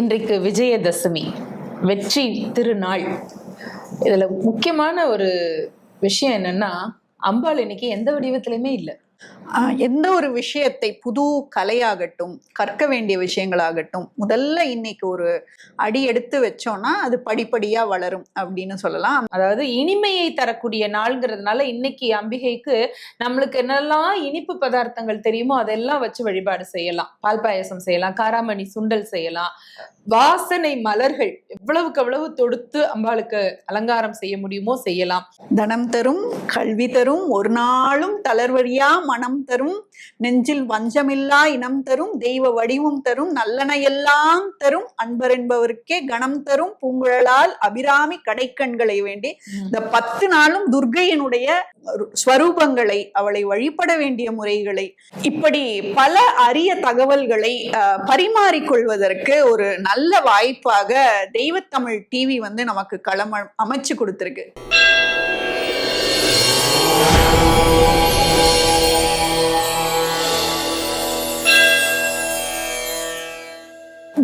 இன்றைக்கு விஜயதசமி வெற்றி திருநாள். இதில் முக்கியமான ஒரு விஷயம் என்னென்னா அம்பாள் இன்னைக்கு எந்த வடிவத்துலையுமே இல்லை. எந்த ஒரு விஷயத்தை புது கலையாகட்டும் கற்க வேண்டிய விஷயங்களாகட்டும் முதல்ல இன்னைக்கு ஒரு அடி எடுத்து வச்சோம்னா அது படிப்படியா வளரும் அப்படின்னு சொல்லலாம். அதாவது இனிமையை தரக்கூடிய நாள்ங்கிறதுனால இன்னைக்கு அம்பிகைக்கு நம்மளுக்கு என்னெல்லாம் இனிப்பு பதார்த்தங்கள் தெரியுமோ அதெல்லாம் வச்சு வழிபாடு செய்யலாம். பால் பாயசம் செய்யலாம் காராமணி சுண்டல் செய்யலாம். வாசனை மலர்கள் எவ்வளவுக்கு எவ்வளவு தொடுத்து அம்பாளுக்கு அலங்காரம் செய்ய முடியுமோ செய்யலாம். தனம் தரும் கல்வி தரும் ஒரு நாளும் தளர்வழியா மனம் தரும் நெஞ்சில் வஞ்சமில்லா இனம் தரும் தெய்வ வடிவம் தரும் நல்லன எல்லாம் தரும் அன்பர் என்பவருக்கே கணம் தரும் பூங்குழலால் அபிராமி கடைக்கண்களை வேண்டி இந்த பத்து நாளும் துர்க்கையினுடைய ஸ்வரூபங்களை அவளை வழிபட வேண்டிய முறைகளை இப்படி பல அரிய தகவல்களை பரிமாறிக்கொள்வதற்கு ஒரு நல்ல வாய்ப்பாக தெய்வத்தமிழ் டிவி வந்து நமக்கு களம் அமைச்சு கொடுத்திருக்கு.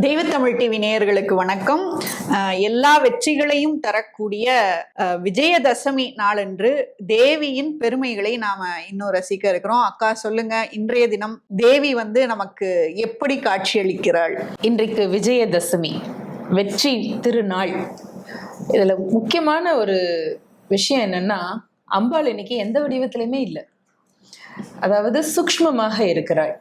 தெய்வத்தமிழ் டிவி நேயர்களுக்கு வணக்கம். எல்லா வெற்றிகளையும் தரக்கூடிய விஜயதசமி நாளன்று தேவியின் பெருமைகளை நாம இன்னும் ரசிக்க இருக்கிறோம். அக்கா சொல்லுங்க இன்றைய தினம் தேவி வந்து நமக்கு எப்படி காட்சியளிக்கிறாள்? இன்றைக்கு விஜயதசமி வெற்றி திருநாள். இதுல முக்கியமான ஒரு விஷயம் என்னன்னா அம்பாள் இன்னைக்கு எந்த வடிவத்திலுமே இல்லை. அதாவது சூக்ஷ்மமாக இருக்கிறாள்.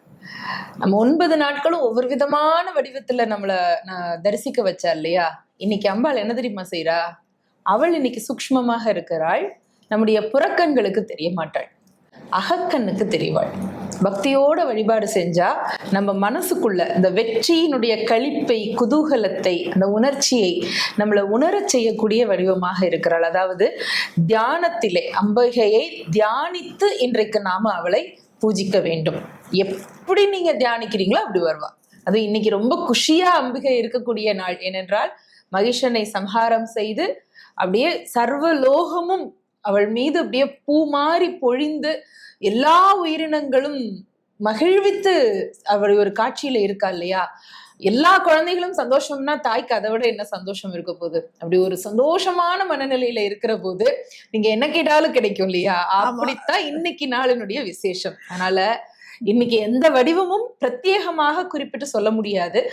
நம்ம ஒன்பது நாட்களும் ஒவ்வொரு விதமான வடிவத்துல நம்மள நான் தரிசிக்க வச்சா இல்லையா? இன்னைக்கு அம்பாள் என்ன தெரியுமா செய்யறா அவள் இன்னைக்கு சூக்ஷ்மமாக இருக்கிறாள். நம்முடைய புறக்கண்களுக்கு தெரிய மாட்டாள். அகக்கண்ணுக்கு தெரிவாள். பக்தியோட வழிபாடு செஞ்சா நம்ம மனசுக்குள்ள இந்த வெற்றியினுடைய களிப்பை குதூகலத்தை அந்த உணர்ச்சியை நம்மளை உணரச் செய்யக்கூடிய வடிவமாக இருக்கிறாள். அதாவது தியானத்திலே அம்பிகையை தியானித்து இன்றைக்கு நாம அவளை பூஜிக்க வேண்டும். எப்படி நீங்க தியானிக்கிறீங்களோ அப்படி வருவா. அது இன்னைக்கு ரொம்ப குஷியா அம்பிகை இருக்கக்கூடிய நாள். ஏனென்றால் மகிஷனை சம்ஹாரம் செய்து அப்படியே சர்வ லோகமும் அவள் மீது அப்படியே பூ மாறி பொழிந்து எல்லா உயிரினங்களும் மகிழ்வித்து அவள் ஒரு காட்சியில இருக்கா இல்லையா? எல்லா குழந்தைகளும் சந்தோஷம்னா தாய்க்கு அதை விட என்ன சந்தோஷம் இருக்க போகுது? அப்படி ஒரு சந்தோஷமான மனநிலையில இருக்கிற போது நீங்க என்ன கேட்டாலும் கிடைக்கும் இல்லையா? அப்படித்தான் இன்னைக்கு நாளினுடைய விசேஷம். அதனால இன்னைக்கு எந்த வடிவமும் பிரத்யேகமாக குறிப்பிட்டு சொல்ல முடியாது.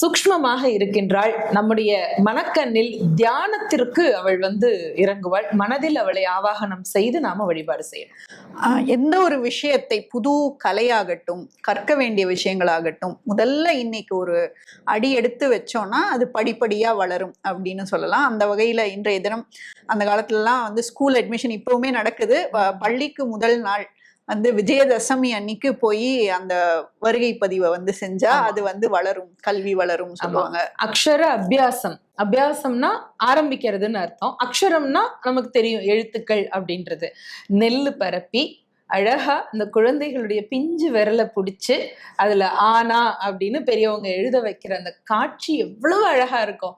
சூக்ஷ்மமாக இருக்கின்றாள். நம்முடைய மனக்கண்ணில் தியானத்திற்கு அவள் வந்து இறங்குவாள். மனதில் அவளை ஆவாகனம் செய்து நாம வழிபாடு செய்யணும். எந்த ஒரு விஷயத்தை புது கலையாகட்டும் கற்க வேண்டிய விஷயங்களாகட்டும் முதல்ல இன்னைக்கு ஒரு அடி எடுத்து வச்சோம்னா அது படிப்படியா வளரும் அப்படின்னு சொல்லலாம். அந்த வகையில இன்றைய தினம் அந்த காலத்துலலாம் வந்து ஸ்கூல் அட்மிஷன் இப்பவுமே நடக்குது. வ- பள்ளிக்கு முதல் நாள் வந்து விஜயதசமி அன்னைக்கு போய் அந்த வருகை பதிவை வந்து செஞ்சா. அது வந்து வளரும் கல்வி வளரும் சொல்லுவாங்க. அக்ஷர அபியாசம். அபியாசம்னா ஆரம்பிக்கிறதுன்னு அர்த்தம். அக்ஷரம்னா நமக்கு தெரியும் எழுத்துக்கள் அப்படின்றது. நெல்லு பரப்பி அழகா இந்த குழந்தைகளுடைய பிஞ்சு விரலை பிடிச்சு அதுல ஆனா அப்படின்னு பெரியவங்க எழுத வைக்கிற அந்த காட்சி எவ்வளவு அழகா இருக்கும்.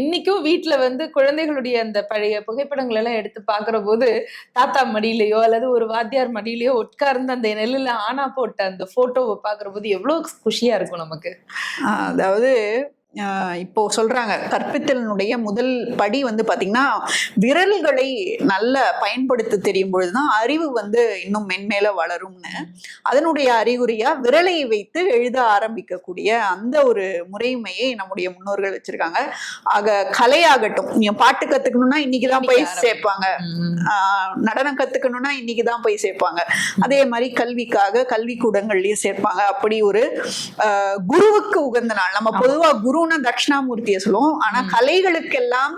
இன்றைக்கும் இன்னைக்கும் வந்து குழந்தைகளுடைய அந்த பழைய புகைப்படங்கள் எல்லாம் எடுத்து பார்க்கிற போது தாத்தா மடியிலையோ அல்லது ஒரு வாத்தியார் மடியிலையோ உட்கார்ந்து அந்த நெல்லுல ஆனா போட்ட அந்த போட்டோவை பார்க்கிற போது எவ்வளவு குஷியா இருக்கும் நமக்கு. அதாவது இப்போ சொல்றாங்க கற்பித்தலினுடைய முதல் படி வந்து பாத்தீங்கன்னா விரல்களை நல்ல பயன்படுத்த தெரியும் பொழுதுதான் அறிவு வந்து இன்னும் மென்மேல வளரும்னு. அதனுடைய அறிகுறியா விரலை வைத்து எழுத ஆரம்பிக்கக்கூடிய அந்த ஒரு முறைமையை நம்முடைய முன்னோர்கள் வச்சிருக்காங்க. ஆக கலையாகட்டும் நீங்க பாட்டு கத்துக்கணும்னா இன்னைக்குதான் போய் சேர்ப்பாங்க. நடனம் கத்துக்கணும்னா இன்னைக்கு தான் போய் சேர்ப்பாங்க. அதே மாதிரி கல்விக்காக கல்விக்கூடங்கள்லயும் சேர்ப்பாங்க. அப்படி ஒரு ஆஹ் குருவுக்கு உகந்த நாள். நம்ம பொதுவா குருன்னா தட்சிணாமூர்த்தியை சொல்லுவோம். ஆனா. கலைகளுக்கெல்லாம்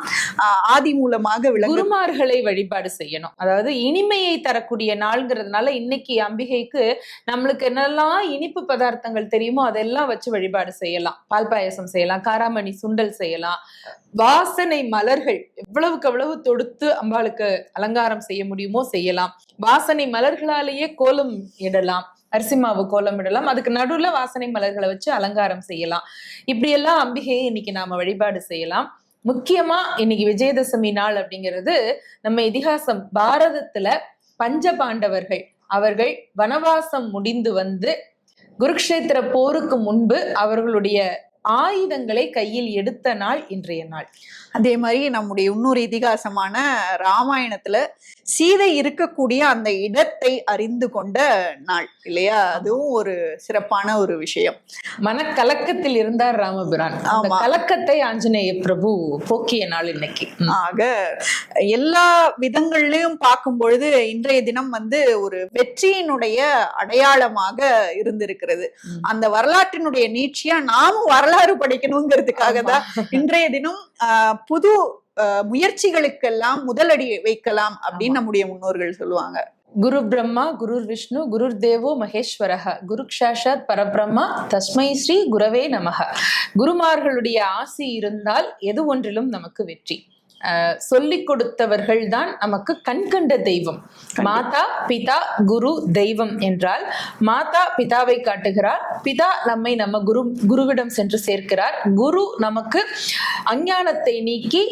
ஆதி மூலமாக விளங்கு குருமார்களை வழிபாடு செய்யணும். அதாவது இனிமையை தரக்கூடிய நாள்ங்கிறதுனால இன்னைக்கு அம்பிகைக்கு நம்மளுக்கு என்னெல்லாம் இனிப்பு பதார்த்தங்கள் தெரியுமோ அதெல்லாம் வச்சு வழிபாடு செய்யலாம். பால் பாயசம் செய்யலாம் காராமணி சுண்டல் செய்யலாம். வாசனை மலர்கள் எவ்வளவுக்கு எவ்வளவு தொடுத்து அம்பாளுக்கு அலங்காரம் செய்ய முடியுமோ செய்யலாம். வாசனை மலர்களாலேயே கோலம் இடலாம். அரிசி மாவு கோலம் இடலாம் அதுக்கு நடுவுல வாசனை மலர்களை வச்சு அலங்காரம் செய்யலாம். இப்படி எல்லாம் அம்பிகையை இன்னைக்கு நாம வழிபாடு செய்யலாம். முக்கியமா இன்னைக்கு விஜயதசமி நாள் அப்படிங்கிறது நம்ம இதிகாசம் பாரதத்துல பஞ்ச பாண்டவர்கள் அவர்கள் வனவாசம் முடிந்து வந்து குருக்ஷேத்திர போருக்கு முன்பு அவர்களுடைய ஆயுதங்களை கையில் எடுத்த நாள் இன்றைய நாள். அதே மாதிரி நம்முடைய இன்னொரு இதிகாசமான ராமாயணத்துல சீதை இருக்கக்கூடிய அந்த இடத்தை அறிந்து கொண்ட நாள் இல்லையா அதுவும் ஒரு சிறப்பான ஒரு விஷயம் மனக்கலக்கத்தில் இருந்தார் ராமபிரான். கலக்கத்தை ஆஞ்சநேய பிரபு போக்கிய நாள் இன்னைக்கு. ஆக எல்லா விதங்கள்லயும் பார்க்கும் பொழுது இன்றைய தினம் வந்து ஒரு வெற்றியினுடைய அடையாளமாக இருந்திருக்கிறது. அந்த வரலாற்றினுடைய நீட்சியா நாமும் வரலாறு படிக்கணுங்கிறதுக்காக தான் இன்றைய தினம் ஆஹ், புது முயற்சிகளுக்கெல்லாம் முதலடி வைக்கலாம் அப்படின்னு நம்முடைய முன்னோர்கள் சொல்லுவாங்க. குரு பிரம்மா குருர் விஷ்ணு குருர் தேவோ மகேஸ்வரஹ. குரு சாஷாத் பரபிரம்மா தஸ்மை ஸ்ரீ குரவே நமக குருமார்களுடைய ஆசி இருந்தால் எது ஒன்றிலும் நமக்கு வெற்றி. சொல்லிக் கொடுத்தவர்கள் தான் நமக்கு கண்கண்ட தெய்வம். மாதா பிதா குரு தெய்வம் என்றால் மாதா பிதாவை காட்டுகிறார். பிதா நம்மை நம்ம குரு குருவிடம் சென்று சேர்க்கிறார். குரு நமக்கு அஞ்ஞானத்தை நீக்கி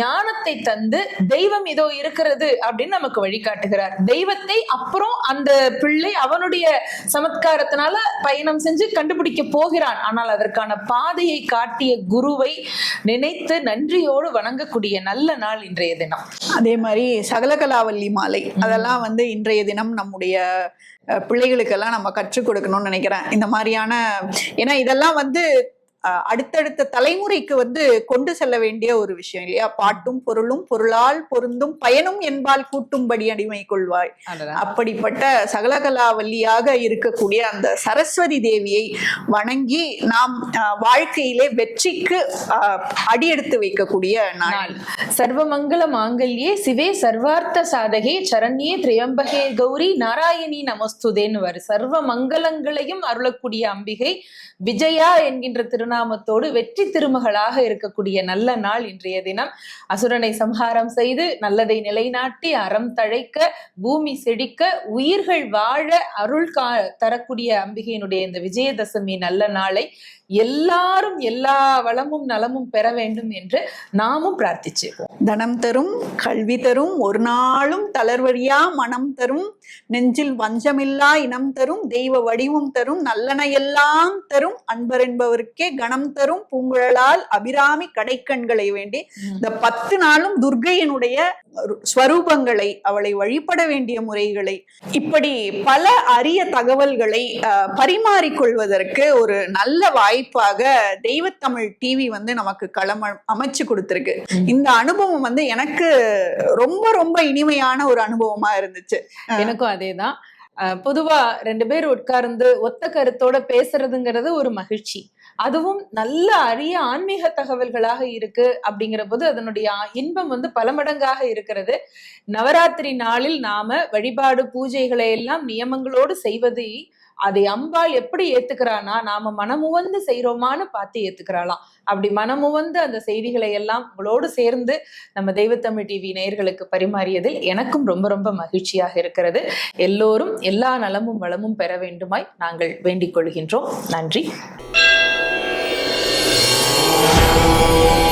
ஞானத்தை தந்து தெய்வம் இதோ இருக்கிறது அப்படின்னு நமக்கு வழிகாட்டுகிறார். தெய்வத்தை அப்புறம் அந்த பிள்ளை அவனுடைய சமத்காரத்தினால பயணம் செஞ்சு கண்டுபிடிக்க போகிறான். ஆனால் அதற்கான பாதையை காட்டிய குருவை நினைத்து நன்றியோடு வணங்கக்கூடிய நல்ல நாள் இன்றைய தினம். அதே மாதிரி சகலகலாவல்லி மாலை. அதெல்லாம் வந்து இன்றைய தினம் நம்முடைய பிள்ளைகளுக்கெல்லாம் நம்ம கற்றுக் கொடுக்கணும்னு நினைக்கிறேன். இந்த மாதிரியான ஏன்னா இதெல்லாம் வந்து அடுத்தடுத்த தலைமுறைக்கு வந்து கொண்டு செல்ல வேண்டிய ஒரு விஷயம் இல்லையா? பாட்டும் பொருளும் பொருளால் பொருந்தும் பயனும் என்பால் கூட்டும்படி அடிமை கொள்வாய். அப்படிப்பட்ட சகலகலாவல்லியாக இருக்கக்கூடிய அந்த சரஸ்வதி தேவியை வணங்கி நாம் வாழ்க்கையிலே வெற்றிக்கு அடியெடுத்து வைக்கக்கூடிய நாள். சர்வமங்கள மாங்கல்யே சிவே சர்வார்த்த சாதகே சரண்யே திரியம்பகே கௌரி நாராயணி நமஸ்துதேன்னு வரு சர்வ மங்களங்களையும் அருளக்கூடிய அம்பிகை விஜயா என்கின்ற திருநாமத்தோடு வெற்றி திருமகளாக இருக்கக்கூடிய நல்ல நாள் இன்றைய தினம். அசுரனை சம்ஹாரம் செய்து நல்லதை நிலைநாட்டி அறம் தழைக்க பூமி செழிக்க உயிர்கள் வாழ அருள் கா தரக்கூடிய அம்பிகையினுடைய இந்த விஜயதசமி நல்ல நாளை எல்லாரும் எல்லா வளமும் நலமும் பெற வேண்டும் என்று நாமும் பிரார்த்திச்சுப்போம் தனம் தரும் கல்வி தரும் ஒரு நாளும் தளர்வழியா மனம் தரும் நெஞ்சில் வஞ்சமில்லா இனம் தரும் தெய்வ வடிவம் தரும் நல்லன எல்லாம் தரும் அன்பர் என்பவருக்கே கணம் தரும் பூங்குழலால் அபிராமி கடைக்கண்களை வேண்டி இந்த பத்து நாளும் துர்க்கையினுடைய ஸ்வரூபங்களை அவளை வழிபட வேண்டிய முறைகளை இப்படி பல அரிய தகவல்களை பரிமாறிக்கொள்வதற்கு ஒரு நல்ல வாய்ப்பாக தெய்வத்தமிழ் டிவி வந்து நமக்கு களம் அமைச்சு கொடுத்திருக்கு. இந்த அனுபவம் வந்து எனக்கு ரொம்ப ரொம்ப இனிமையான ஒரு அனுபவமா இருந்துச்சு. எனக்கும் அதேதான். பொதுவா ரெண்டு பேர் உட்கார்ந்து ஒத்த கருத்தோட பேசுறதுங்கிறது ஒரு மகிழ்ச்சி. அதுவும் நல்ல அரிய ஆன்மீக தகவல்களாக இருக்கு அப்படிங்கிற போது அதனுடைய இன்பம் வந்து பல மடங்காக இருக்கிறது. நவராத்திரி நாளில் நாம வழிபாடு பூஜைகளை எல்லாம் நியமங்களோடு செய்வது அதை அம்பாள் எப்படி ஏத்துக்கிறானா நாம மனமுவந்து செய்யறோமான்னு பார்த்து ஏத்துக்கிறாளாம். அப்படி மனமுவந்து அந்த செய்திகளை எல்லாம் உங்களோடு சேர்ந்து நம்ம தெய்வத்தமிழ் டிவி நேயர்களுக்கு பரிமாறியதில் எனக்கும் ரொம்ப ரொம்ப மகிழ்ச்சியாக இருக்கிறது. எல்லோரும் எல்லா நலமும் வளமும் பெற வேண்டுமாய் நாங்கள் வேண்டிக் கொள்கின்றோம். நன்றி. Show.